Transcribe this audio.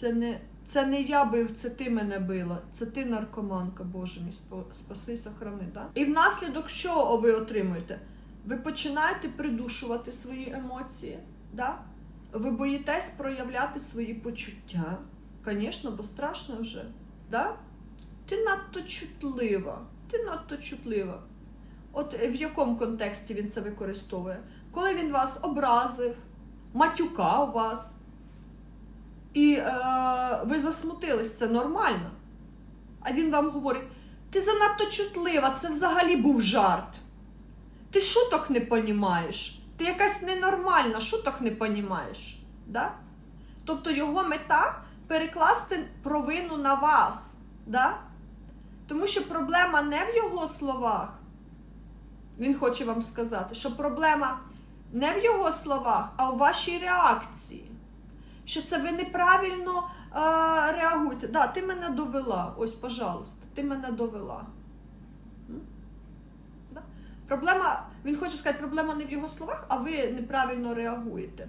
Це не, це не я бив, це ти мене била, це ти наркоманка, Боже мій, спаси, сохрани. Да? І внаслідок чого ви отримуєте? Ви починаєте придушувати свої емоції, да? ви боїтесь проявляти свої почуття. Звісно, бо страшно вже. Да? Ти надто чутлива. Ти надто чутлива. От е, в якому контексті він це використовує? Коли він вас образив, матюкав вас, і е, ви засмутились, це нормально. А він вам говорить: ти занадто чутлива, це взагалі був жарт. Ти шуток не понімаєш. Ти якась ненормальна, шуток не понімаєш. Да? Тобто його мета перекласти провину на вас. Да? Тому що проблема не в його словах. Він хоче вам сказати, що проблема не в його словах, а у вашій реакції. Що це ви неправильно е, реагуєте. Да, ти мене довела. Ось, пожалуйста, ти мене довела. Проблема, він хоче сказати, проблема не в його словах, а ви неправильно реагуєте.